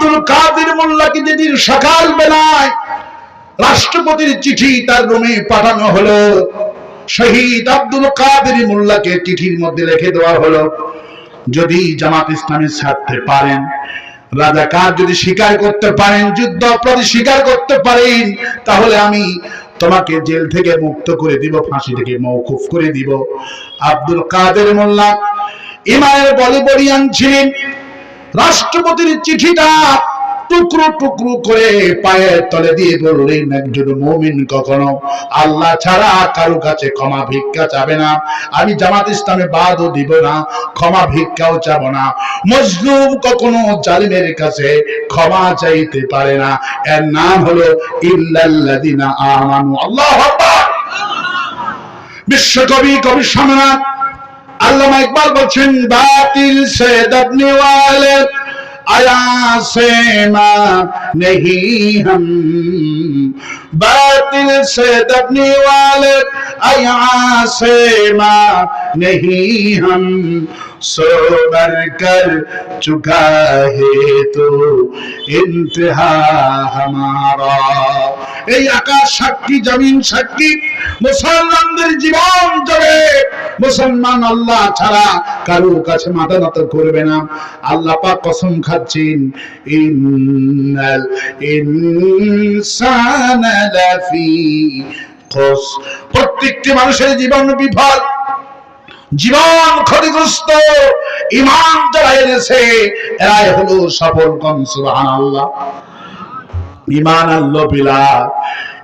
আব্দুল কাদের মোল্লাকে যেদিন সকাল বেলায় রাষ্ট্রপতির চিঠি তার রুমে পাঠানো হলো, শহীদ আব্দুল কাদের মোল্লাকে চিঠির মধ্যে লিখে দেওয়া হলো। যদি জামাত ইসলামী ছাড়তে পারেন, রাজাকার যদি স্বীকার করতে পারেন, যুদ্ধ অপরাধী স্বীকার করতে পারেন, তাহলে আমি তোমাকে জেল থেকে মুক্ত করে দিব, ফাঁসি থেকে মৌকুফ করে দিব। আব্দুল কাদের মোল্লা ইমানের বলে বলিয়ান ছিলেন রাষ্ট্রপতির চিঠিটা টুকরো টুকরো করে পায়ের তলে দিয়ে বললেন, একজন মমিন কখনো আল্লাহ ছাড়া কারও কাছে ক্ষমা ভিক্ষা চাবে না। আমি জামাত ইসলামে বাদও দিব না, ক্ষমা ভিক্ষাও চাবো না। মজলুম কখনো জালিমের কাছে ক্ষমা চাইতে পারে না। এর নাম হলো, ইল্লাল্লাযিনা আমানু। আল্লাহু বিশ্বকবি কবি সম্রাট আল্লামা ইকবাল বলছেন বাতিল সে দবনে वाले आया से मां नहीं हम बातिल से दबने वाले आया से मां नहीं हम सो बर कर चुका है तो इंतहा हमारा এই আকাশ সাক্ষী, জমিন সাক্ষী, মুসলমানদের জীবন যাবে মুসলমান আল্লাহ ছাড়া কারও কাছে মাথা নত করবে না। আল্লাহ পাক কসম খাচ্ছেন, ইন্নাল ইনসানা লাফি খুস প্রত্যেকটি মানুষের জীবন বিফল। জীবন ক্ষতিগ্রস্ত। ইমান যারা এনেছে, এরাই হলো সফল কম সুবহানাল্লাহ। ইমান আল্লাহ বিলা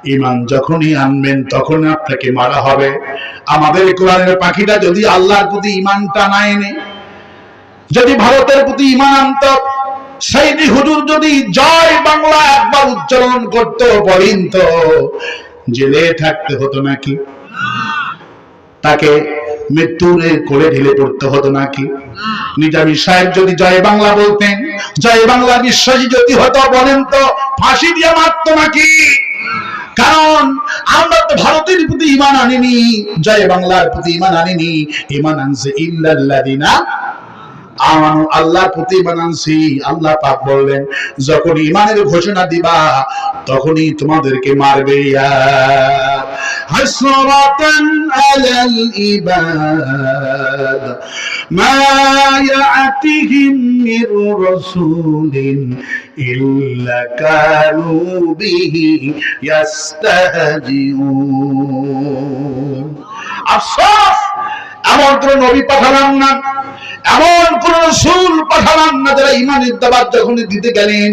ইমান যখনই আনবেন তখন আপনাকে মারা হবে। আমাদের কোরআনের পাখিটা যদি আল্লাহর প্রতি ইমানটা না এনে, যদি ভারতের প্রতি ইমান আনত সেইদি হুজুর যদি জয় বাংলা একবার উচ্চারণ করত তো, জেলে থাকতে হতো নাকি? তাকে কোলে পড়তে হতো নাকি? সাহেব যদি জয় বাংলা বলতেন, জয় বাংলা বিশ্বাসী যদি হতো বলেন তো, ফাঁসি দিয়ে মারতো নাকি? কারণ আমরা তো ভারতের প্রতি ইমান আনিনি, জয় বাংলার প্রতি ইমান আনিনি। ইমান আনছে ইল্লাল্লাযিনা আমানু, আল্লাহর প্রতি ইমান আনছি। আল্লাহ পাক বললেন, যখন ইমানের ঘোষণা দিবা, তখনই তোমাদেরকে মারবে ইয়া হাসরাতান আলাল ইবাদ মা ইয়াতিহিম মির রাসূলিন ইল্লা কানু বিহি ইয়াস্তাহজিউন আফসোস এমন কোন নবী পাঠালাম না এমন কোন রসুল পাঠালাম না যারা ইমানের দাবাত যখন দিতে গেলেন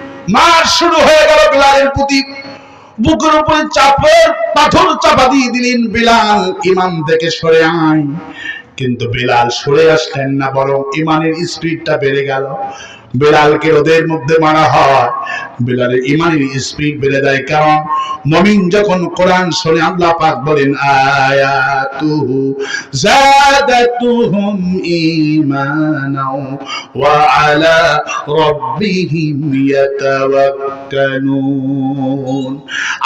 মার শুরু হয়ে গেল বিলালের প্রতি। বুকের উপরে চাপের পাথর চাপা দিয়ে দিলেন বিলাল, ইমাম থেকে সরে আয়। কিন্তু বিলাল সরে আসলেন না, বরং ইমানের স্পিডটা বেড়ে গেল। বিলালকে ওদের মধ্যে মারা হয়। বিলালের ইমানের স্পিড বেড়ে যায় কারণ মমিন যখন কোরআন শোনে, আল্লাহ পাক বলেন, আয়াতুহু জাদাতুহুম ঈমানাও ওয়া আলা রাব্বিহিম ইয়াতাওয়াক্কালুন।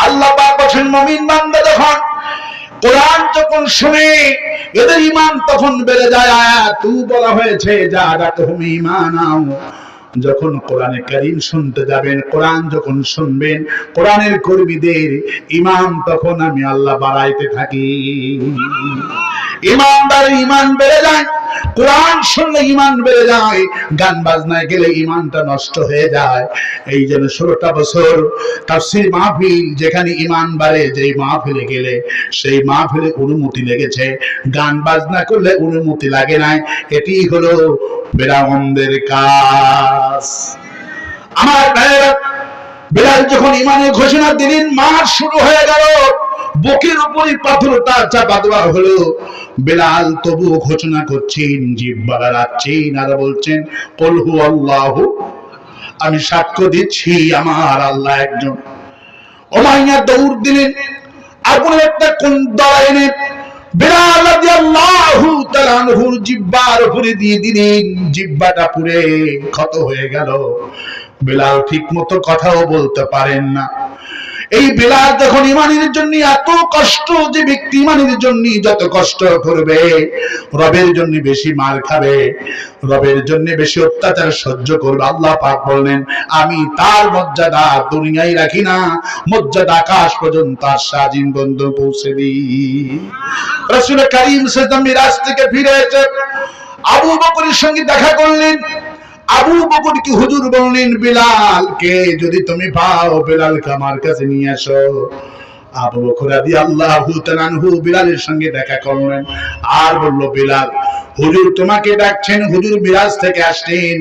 আল্লাহ পাক বলেন, মমিন বান্দা যখন কোরআন যখন শুনে, এদের ইমান তখন বেড়ে যায়। আয়াতু বলা হয়েছে যা জাদাতুহুম ঈমানাও। যখন কোরআনে কারিম শুনতে যাবেন, কোরআন যখন শুনবেন, কোরআনের কর্মীদের ইমাম তখন আমি আল্লাহ বাড়াইতে থাকি। ইমানদার ইমান বেড়ে যায়, কোরআন শুনলে ইমান বেড়ে যায়, গান বাজনায় গেলে ইমানটা নষ্ট হয়ে যায়। এই জন্য ষোলোটা বছর তাফসির মাহফিল যেখানে ইমান বাড়ে, যেই মাহফিলে গেলে সেই মাহফিলে অনুমতি লেগেছে। গান বাজনা করলে অনুমতি লাগে নাই, এটি হলো বেরামন্দের কাজ। আমার বিলাল যখন ইমানের ঘোষণা দিলেন মার শুরু হয়ে গেল। বুকের উপরে পাথরটা চাপা দেওয়া হলো। বেলাল তবু ঘোষণা করছেন জিব্বা রাচ্ছেন আর বলছেন কলহু আল্লাহ, আমি সাক্ষ্য দিচ্ছি আমার আল্লাহ একজন। ওমাইয়া দৌড় দিলেন, আগুনের একটা কোন দড়া এনে জিহ্বার উপরে দিয়ে দিলেন। জিহ্বাটা পুড়ে ক্ষত হয়ে গেল। বেলাল ঠিক মতো কথাও বলতে পারেন না। এই বেলাল যখন ইমানের জন্য এত কষ্ট যে ব্যক্তি ইমানের জন্য যত কষ্ট করবে, রবের জন্য বেশি মার খাবে, রবের জন্য বেশি অত্যাচার সহ্য করবে। আল্লাহ পাক বললেন, আমি তার মর্যাদা দুনিয়ায় রাখি না, মর্যাদা আকাশ পর্যন্ত তার সাজিন বন্ধু পৌঁছে দিই। রসুল করিম সেজদা মিরাজ থেকে ফিরে এসে আবু বকরের সঙ্গে দেখা করলেন। আবু বকর কি হুজুর বললেন, বিলালকে যদি তুমি পাও বিলালকে আমার কাছে নিয়ে আসো আবু বকর রাদিয়াল্লাহু তাআলা আনহু বিলালের সঙ্গে দেখা করলেন। আর বলল, বিলাল, হুজুর তোমাকে ডাকছেন, হুজুর মিরাজ থেকে আসলেন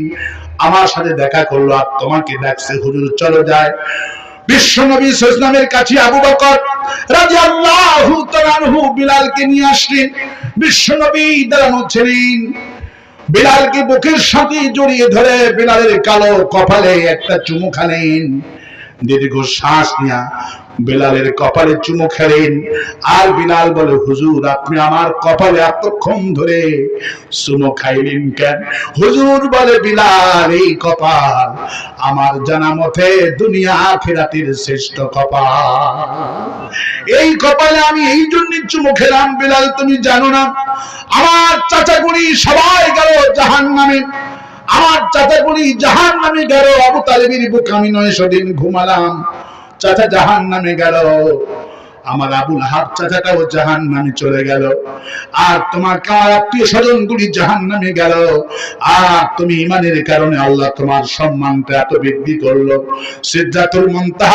আমার সাথে দেখা করল আর তোমাকে ডাকছে, হুজুর চলো যায়। বিশ্বনবী সাল্লামের কাছে আবু বকর রাদিয়াল্লাহু তাআলা আনহু বিলালকে নিয়ে আসলেন। বিশ্বনবী দাঁড়ানো ছিলেন। বিলালকে বুকের সাথে জড়িয়ে ধরে বিলালের কালো কপালে একটা চুমু খালেন। দীর্ঘ শ্বাস নিয়া বিলালের কপালে চুমু খেলেন। আর বিলাল বলে, হুজুর, আপনি আমার কপালে এতক্ষণ ধরে চুমু খাইলেন কেন? হুজুর বলে, বিলাল, এই কপাল আমার জানা মতে দুনিয়া আখেরাতের শ্রেষ্ঠ কপাল। এই কপালে আমি এই জন্য চুমু খেলাম, বিলাল, তুমি জানো না, আমার চাচাগুড়ি সবাই গেল জাহান নামে আমার চাচাগুড়ি জাহান নামে গেল, আবু তালেবের বুক আমি নয় দিন ঘুমালাম। চাচা জাহান নামে গেল। আমার আবুল হাব চাচাটাও জাহান নামে চলে গেল। আর তোমার কার আত্মীয় স্বজন গুলি জাহান নামে গেল? আর তুমি ইমানের কারণে আল্লাহ তোমার সম্মানটা এত বৃদ্ধি করল। সিদ্ধাতুল মন্তাহ,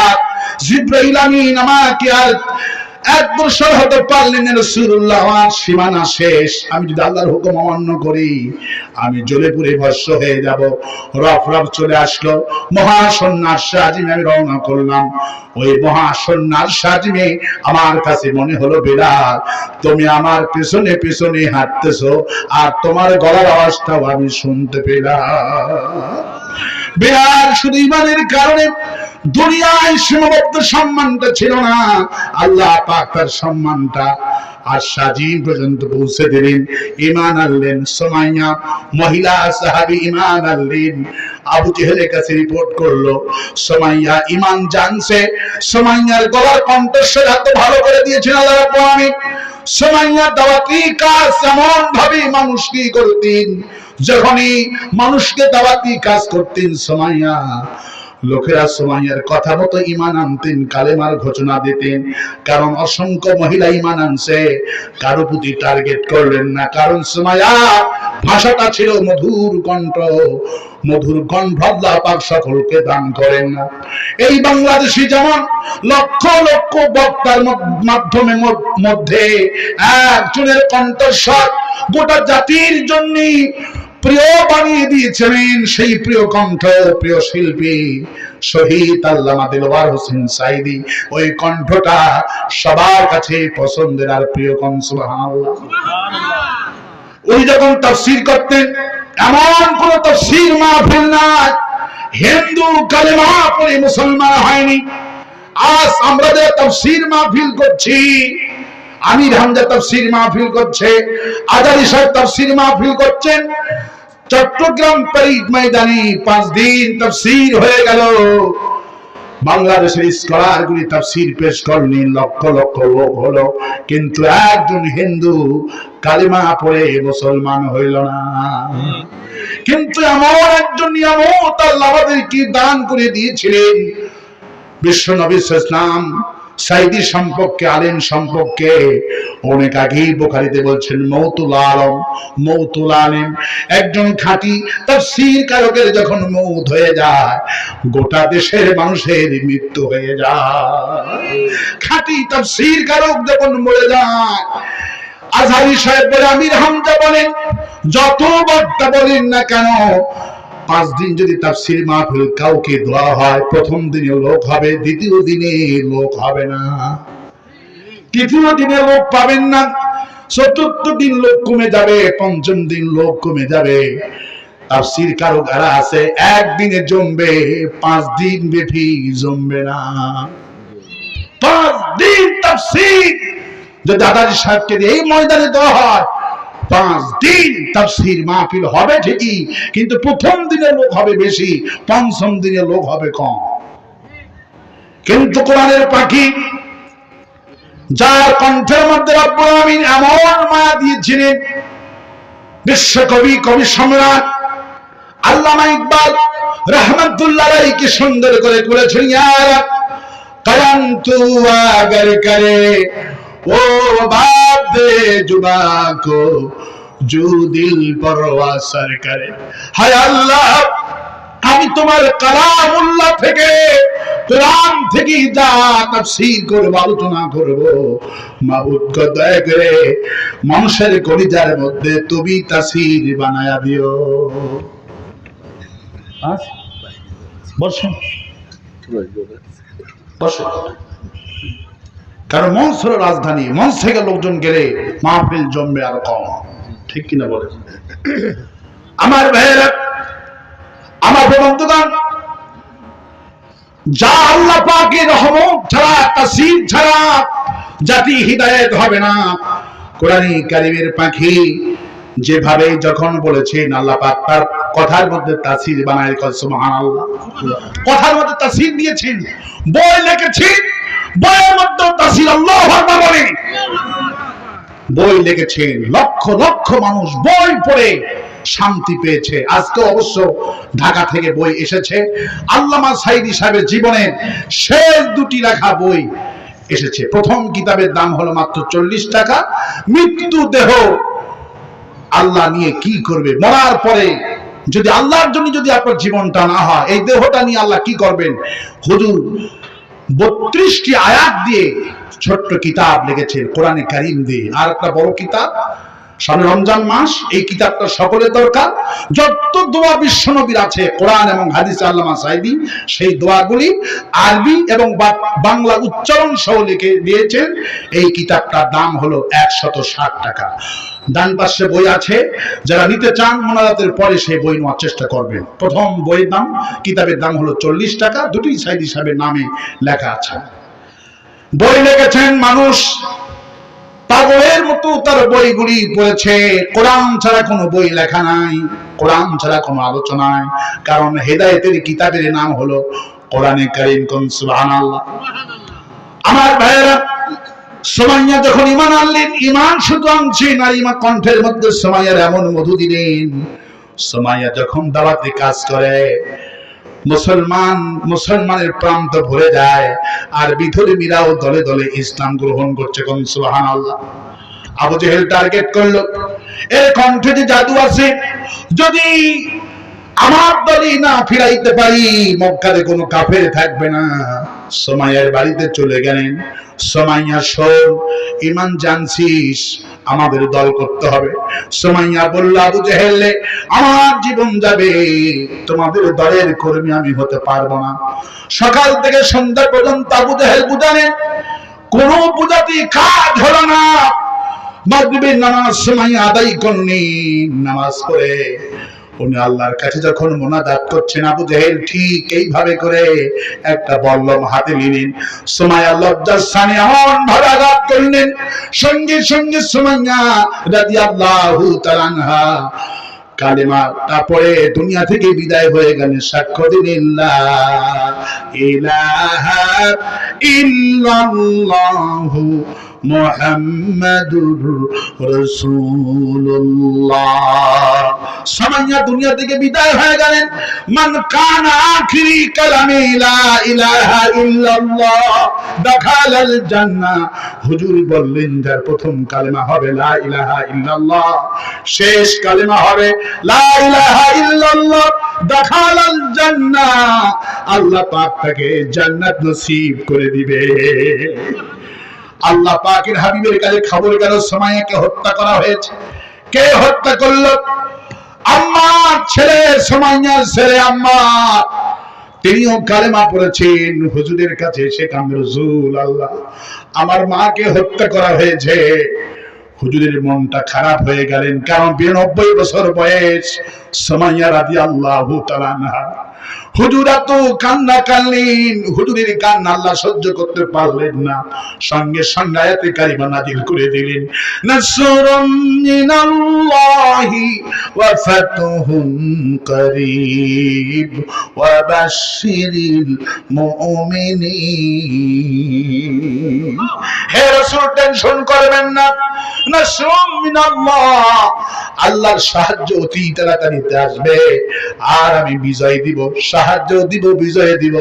জিব্রাইল আমিন, আমাকে আর এক বছর হতে পারলেন আমার সীমানা শেষ। আমি যদি আল্লাহর হুকুম অমান্য করি, আমি ভস্য হয়ে যাব। রফ রফ চলে আসলো। মহাসন্ন্যাস সাজিমে আমি রওনা করলাম। ওই মহাসন্ন্যাস সাজিমে আমার কাছে মনে হলো বেড়াল তুমি আমার পেছনে পেছনে হাঁটতেছো, আর তোমার গলার আওয়াজটাও আমি শুনতে পেলাম। বিরাট শুধু ইমানের কারণে দুনিয়ায় সীমাবদ্ধ সম্মানটা ছিল না। আল্লাহ পাক তার সম্মানটা আর পর্যন্ত পৌঁছে দিলেন। ইমান আনলেন সোমাইয়া, মহিলা সাহাবি ইমান আনলেন। আবু জেহেলের কাছে রিপোর্ট করল, সোমাইয়া ইমান জানছে, সোমাইয়ার গলার কণ্ঠস্বর এত ভালো করে দিয়েছেন আল্লাহ আলামিন। সোমাইয়া দাওয়াতি কাজ এমন ভাবে মানুষ কি করতেন? যখনই মানুষকে দাওয়াতি কাজ করতেন সোমাইয়া, লোকেরা সোমাইয়ার কথা মতো ইমান আনতেন, কালেমার ঘোষণা দিতেন। কারণ অসংখ্য মহিলা ইমান আনছে, কারও প্রতি টার্গেট করলেন না। কারণ সোমাইয়া ভাষাটা ছিল মধুর কণ্ঠ, মধুর আল্লাহ পাক সকলকে দান করেন না। এই বাংলাদেশি যেমন লক্ষ লক্ষ বক্তার মাধ্যমে মধ্যে একজনের কণ্ঠস্বর গোটা জাতির জন্য প্রিয় বানিয়ে দিয়েছিলেন সেই প্রিয় কণ্ঠ প্রিয় শিল্পী শহীদ আল্লামা দিলওয়ার হোসেন সাইদি ওই কণ্ঠটা সবার কাছে পছন্দের আর প্রিয় কণ্ঠ সুবহানাল্লাহ। উনি যখন তফসির করতেন এমন কোন তফসির মাহফিল নাই। হিন্দু কালেমা পড়ে মুসলমান হয়নি। আজ আমরা যে তফসির মাহফিল করছি আমির হামজা তফসির মাহফিল করছে আজারি সাহেব তফসির মাহফিল করছেন। চট্টগ্রাম প্যারিড ময়দানে পাঁচ দিন তফসির হয়ে গেল। বাংলাদেশের স্কলার গুলি তাফসির পেশ করলেন লক্ষ লক্ষ লোক হলো। কিন্তু একজন হিন্দু কালিমা পড়ে মুসলমান হইল না। কিন্তু এমন একজন নিয়ামত আল্লাহ আমাদেরকে দান করে দিয়েছিলেন। বিশ্ব নবী ইসলাম সাইদি সম্পর্কে, আলেম সম্পর্কে অনেক আগেই বোখারিতে বলছেন, মৌতুল আলম, মৌতুল আলেম, একজন খাঁটি তাফসীর কারকের যখন মৌত হয়ে যায়, গোটা দেশের মানুষের মৃত্যু হয়ে যায়। খাঁটি তাফসীর কারক যখন মরে যায়, আজহারি সাহেব আমির হামজা বলেন, যত বক্তা বলেন না কেন পাঁচ দিন যদি তাফসির মাহফিল কাউকে দেওয়া হয়, প্রথম দিনে লোক হবে, দ্বিতীয় দিনে লোক হবে না। তৃতীয় দিনে লোক পাবেন না। চতুর্থ দিন লোক কমে যাবে, পঞ্চম দিন লোক কমে যাবে। তাফসীর কারও গারা আছে, একদিনে জমবে, পাঁচ দিন ব্যাপী জমবে না। পাঁচ দিন তাফসীর। যদি দাদাজি সাহেবকে এই ময়দানে দেওয়া হয় পাঁচ দিন তার তাফসির মাহফিল হবে ঠিকই, কিন্তু প্রথম দিনের লোক হবে বেশি, পঞ্চম দিনের লোক হবে কম। কিন্তু কোরআনের পাখি, যার কণ্ঠের মধ্যে রব্বুল আমিন এমন মায়া দিয়েছিলেন বিশ্বকবি কবি সম্রাট আল্লামা ইকবাল রহমতুল্লাহ রাই কি সুন্দর করে বলেছেন ইয়ার কারান্তু আগার করে ও বাপ দে জু দিল পরওয়া সরকারে। হায় আল্লাহ, আমি তোমার কালামুল্লাহ থেকে কোরআন থেকে যা তাফসীর করব, আলোচনা করব। মাহবুব দয়া করে মানুষের কলিজার মধ্যে তুমি তাসির বানায়া দিও। বসুন। বসুন। কারণ মঞ্চ হলো রাজধানী। মঞ্চ থেকে লোকজন গেলে মাহফিল জমবে আর কম। ঠিক কিনা বলে? আমার ভাইয়েরা, আমার বন্ধুগণ, যা আল্লাহ পাকের রহমত ছাড়া, তাসির ছাড়া জাতি হিদায়ত হবে না। কোরআনী কারিমের পাখি যেভাবে যখন বলেছেন, আল্লাহ পাক তার কথার মধ্যে তাসির বানায় সুবহানাল্লাহ। কথার মধ্যে তাসির দিয়েছেন, বই লিখেছেন বই লিখেছেন লক্ষ লক্ষ মানুষ বই পড়ে শান্তি পেয়েছে। আজকে অবশ্য ঢাকা থেকে বই এসেছে। আল্লামা সাইদি সাহেবের জীবনের শেষ দুটি লেখা বই এসেছে। প্রথম কিতাবের দাম হলো মাত্র চল্লিশ টাকা। মৃত্যু দেহ আল্লাহ নিয়ে কি করবে? মরার পরে যদি আল্লাহর জন্য যদি আপনার জীবনটা না হয়, এই দেহটা নিয়ে আল্লাহ কি করবেন? হুজুর বত্রিশটি আয়াত দিয়ে ছোট্ট কিতাব লিখেছেন কোরআনে কারিম দিয়ে। আর একটা বড় কিতাব সামনে রমজান মাস, এই কিতাবটা সকলের দরকার। যত দোয়া বিশ্বনবীর আছে, কোরআন এবং হাদিস আল্লামা সাইদি, সেই দোয়াগুলি আরবি এবং বাংলা উচ্চারণ সহ লিখে দিয়েছেন। এই কিতাবটার দাম হলো একশত ষাট টাকা। ডান পাশে বই আছে, যারা নিতে চান, মোনাজাতের পরে সেই বই নেওয়ার চেষ্টা করবেন। প্রথম বইয়ের দাম, কিতাবের দাম হলো চল্লিশ টাকা, দুটি সাইদি হিসাবে নামে লেখা আছে। বই লিখেছেন মানুষ পাগলের মতো তার বইগুলি পড়েছে। কোরআন ছাড়া কোনো বই লেখা নাই, কোরআন ছাড়া কোনো আলোচনা নাই। কারণ হেদায়েতের কিতাবের নাম হলো কোরআনে কারিম কোন, সুবহানাল্লাহ। আমার ভাইয়েরা, সোমাইয়া যখন ইমান আনলেন ইমান শুধু আনছেন আর ইমান কণ্ঠের মধ্যে সোমাইয়ার এমন মধু দিলেন। সোমাইয়া যখন দাওয়াতে কাজ করে মুসলমান, মুসলমানের প্রান্ত ভরে যায়। আর বিধর্মীরাও দলে দলে ইসলাম গ্রহণ করছে কোন সুহান আল্লাহ আবু জেহেল টার্গেট করল। এর কণ্ঠে যে জাদু আছে, যদি আমার দলই না ফিরাইতে পারি, মক্কাতে কোনো কাফের থাকবে না। সোমাইয়ার বাড়িতে চলে গেলেন। সোমাইয়া, শোন, ইমান জানছিস, আমাদের দল করতে হবে। সোমাইয়া বলল, আবু জেহেলে, আমার জীবন যাবে। তোমাদের দলের কর্মী আমি হতে পারব না। সকাল থেকে সন্ধ্যা পর্যন্ত আবু জেহেল বুঝালেন কোন পূজাতে কাজ হলো না। মাগরিবের নামাজ সময় আদায় করনি, নামাজ করে উনি আল্লাহর কাছে যখন মোনাজাত করছেন, আবু জেহেল ঠিক এইভাবে করে একটা বল্লম হাতে নিলেন। সুমাইয়া লজ্জার স্থানে এমন ভাবে আঘাত করলেন, সঙ্গে সঙ্গে সুমাইয়া রাদিয়াল্লাহু তাআলা আনহা কালেমা, তারপরে দুনিয়া থেকে বিদায় হয়ে গেলেন, সাক্ষ্য লা ইলাহা ইল্লাল্লাহু মুহাম্মাদুর রাসূলুল্লাহ। সামান্য দুনিয়া থেকে বিদায় হয়ে গেলেন। মান কানা আখিরি কালামে লা ইলাহা ইল্লাল্লাহ। দাখালাল জান্নাহ। হুজুর বললেন, যার প্রথম কালেমা হবে লা ইলাহা ইল্লাল্লাহ, শেষ কালেমা হবে লা ইলাহা ইল্লাল্লাহ। দাখালাল জান্নাহ। আল্লাহ পাক তাকে জান্নাত নসিব করে দিবে। আল্লাহ পাকের হাবিবের কাছে খবর গেল সময়কে হত্যা করা হয়েছে। কে হত্যা করল? আম্মার ছেলে, সোমাইয়ার ছেলে আম্মার। তিনিও কালেমা পড়েছেন, হুজুরের কাছে সে কামরুজুল আল্লাহ, আমার মাকে হত্যা করা হয়েছে। হুজুরের মনটা খারাপ হয়ে গেলেন। কারণ বিরানব্বই বছর বয়স সুমাইয়া তাআলা আনহা। হুজুর এত কান্না কানলেন হুজুরের কান্না আল্লাহ সহ্য করতে পারলেন না। সঙ্গে সঙ্গে আয়াতে কারিমা নাজিল করে দিলেন। হে রাসূল, টেনশন করবেন না। আল্লাহর সাহায্য অতি তাড়াতাড়িতে আসবে। আর আমি বিজয় দিব, সাহায্য দিব, বিজয় দিব।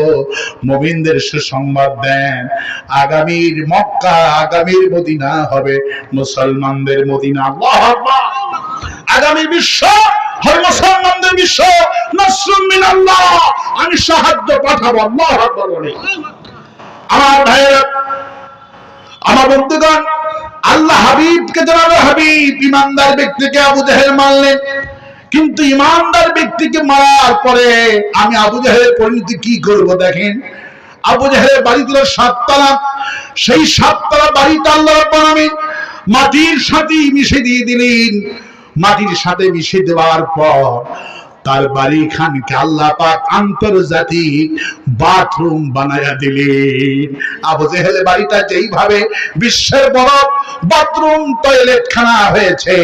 মুমিনদের সুসংবাদ দেন। আগামীর মক্কা, আগামীর মদিনা হবে মুসলমানদের মদিনা। আল্লাহু আগামী বিশ্ব আমি সাহায্য পাঠাবো। আমার ভাইয়েরা আমার বন্ধুগণ, আল্লাহ হাবিবকে জানালো হাবিব, ইমানদার ব্যক্তিকে আবু জাহেল মারলেন কিন্তু ইমানদার ব্যক্তিকে মারার পরে আমি আবু জাহেলের পরিণতি কি করব দেখেন? আবু জাহেলের বাড়ি ছিল সাততলা। সেই সাততলা বাড়িটা আল্লাহ রাব্বুল মাটির সাথে মিশে দিয়ে দিলেন। মাটির সাথে মিশে দেওয়ার পর তার বাড়ি খানকে আল্লাহ পাক আন্তর্জাতিক বাথরুম বানায়া দিলেন আবু জেহেলের বাড়িটা যেইভাবে বিশ্বের বড় বাথরুম টয়লেট খানা হয়েছে,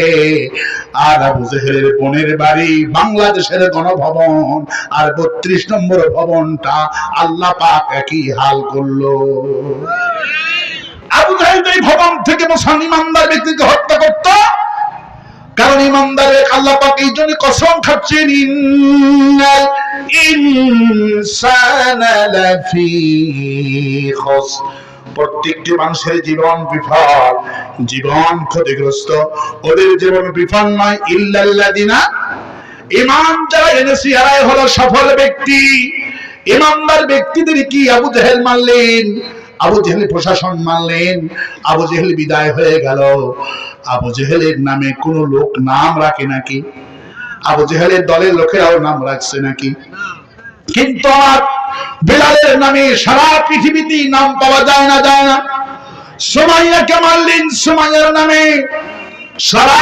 আর আবু জেহেলের বোনের বাড়ি বাংলাদেশের গণভবন, আর বত্রিশ নম্বর ভবনটা আল্লাহ পাক একই হাল করল। আবু জাহেল এই ভবন থেকে মুসলমান ইমানদার ব্যক্তিকে হত্যা করতো কারণ ইমানদারের আল্লাহ পাক এই জন্য কসম খাচ্ছেন প্রত্যেকটি মানুষের জীবন বিফল, জীবন ক্ষতিগ্রস্ত। ওদের জীবন বিফল নয়, ইল্লাল্লাযিনা ইমান যারা এনেছি, এরাই হলো সফল ব্যক্তি। ইমানদার ব্যক্তিদের কি আবু জাহেল মারলেন আবু জেহেল প্রশাসন মানলেন, আবু জেহেল বিদায় হয়ে গেল। আবু জেহেলের নামে কোন লোক নাম রাখে নাকি? আবু জেহেলের দলের লোকেরাও নাম রাখছে নাকি? কিন্তু আমার বেলালের নামে সারা পৃথিবীতে নাম পাওয়া যায় না যায় না। সোমাইয়ার নামে সারা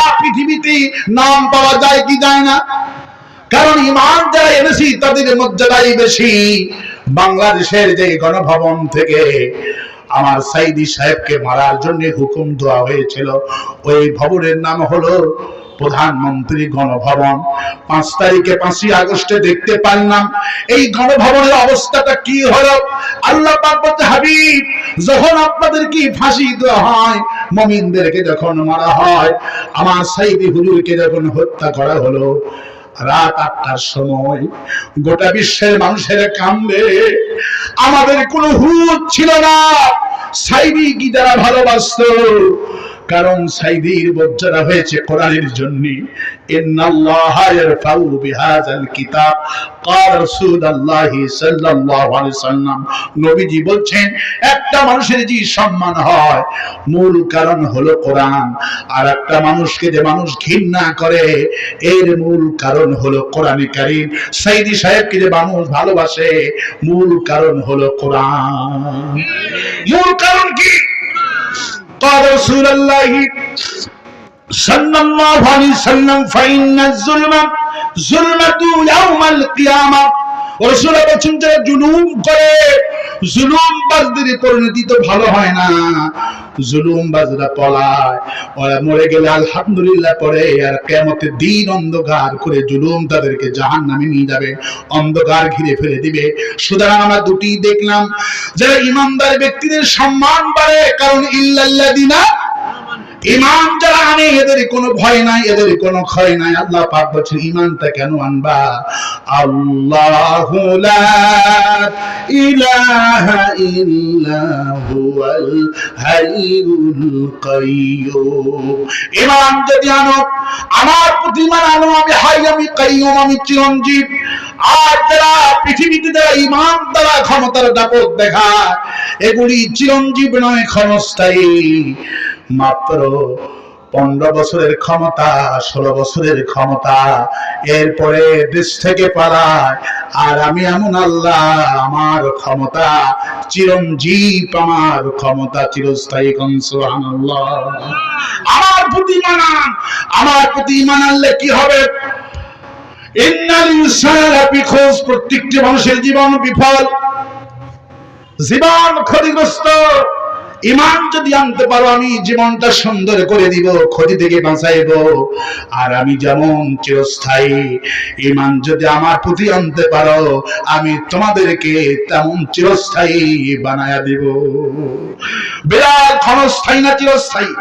নাম পাওয়া যায় কি যায় না? কারণ ইমান যারা এনেছি, তাদের মর্যাদাই বেশি। বাংলাদেশের যে গণভবন থেকে আমার সাইদি সাহেবকে মারার জন্য হুকুম দেওয়া হয়েছিল। ওই ভবনের নাম হলো প্রধানমন্ত্রী গণভবন। পাঁচ তারিখে পাঁচই আগস্টে দেখতে পারলাম, এই গণভবনের অবস্থাটা কি হলো? আল্লাহ হাবিব, যখন আপনাদের কি ফাঁসি দেওয়া হয়, মমিনদেরকে যখন মারা হয়, আমার সাইদি হুজুরকে যখন হত্যা করা হলো রাত আটটার সময় গোটা বিশ্বের মানুষের কান্দে। আমাদের কোনো হুদ ছিল না। সাইবি কি যারা ভালোবাসত কারণ সাইদির বর্জনা হয়েছে কোরআনের জন্য। কিতাব। সাল্লাল্লাহু আলাইহি সাল্লাম। নবীজি বলছেন, একটা মানুষের যে সম্মান হয়, মূল কারণ হলো কোরআন। আর একটা মানুষকে যে মানুষ ঘৃণা করে, এর মূল কারণ হলো কোরআনে কারীম। সাইদি সাহেবকে যে মানুষ ভালোবাসে, মূল কারণ হলো কোরআন। মূল কারণ কি? فقال رسول الله صلى الله عليه وسلم فإن الظلم ظلمة يوم القيامة رسول الله جنوب করে জুলুম বাজদের পরিণতি তো ভালো হয় না। জুলুম পলায় ওরা মরে গেলে আলহামদুলিল্লাহ পরে আর কেমতের দিন অন্ধকার করে জুলুম তাদেরকে জাহান নামে নিয়ে যাবে, অন্ধকার ঘিরে ফেলে দিবে। সুতরাং আমরা দুটি দেখলাম, যারা ইমানদার ব্যক্তিদের সম্মান বাড়ে, কারণ ইল্লাল্লাহ দিনা ইমান যারা আনে এদের কোনো ভয় নাই এদের কোনো ক্ষয় নাই। আল্লাহ পাক বলছেন, ইমানটা কেন আনবা? আল্লাহু ইলাহা ইল্লা হুয়াল হাইয়ুল কাইয়্যুম ইমান যদি আনো, আমার প্রতি আনো, আমি হাই, আমি কাইয়্যুম আমি চিরঞ্জীব। আর যারা পৃথিবীতে যারা ইমান দ্বারা ক্ষমতার দাপট দেখায়, এগুলি চিরঞ্জীব নয়, ক্ষণস্থায়ী। মাত্র পনেরো বছরের ক্ষমতা, ষোলো বছরের ক্ষমতা। এরপরে দেশ থেকে পালায়। আর আমি এমন আল্লাহ, আমার ক্ষমতা চিরঞ্জীব, আমার ক্ষমতা চিরস্থায়ী আমার প্রতি মানান আমার প্রতি মানালে কি হবে? প্রত্যেকটি মানুষের জীবন বিফল। জীবন ক্ষতিগ্রস্ত। ইমান যদি আনতে পারো, আমি জীবনটা সুন্দর করে দিব, ক্ষতি থেকে বাঁচাইব। আর আমি যেমন চিরস্থায়ী ইমান যদি আমার প্রতি আনতে পারো, আমি তোমাদেরকে তেমন চিরস্থায়ী বানায়া দিব। বিরাট ক্ষণস্থায়ী না চিরস্থায়ী?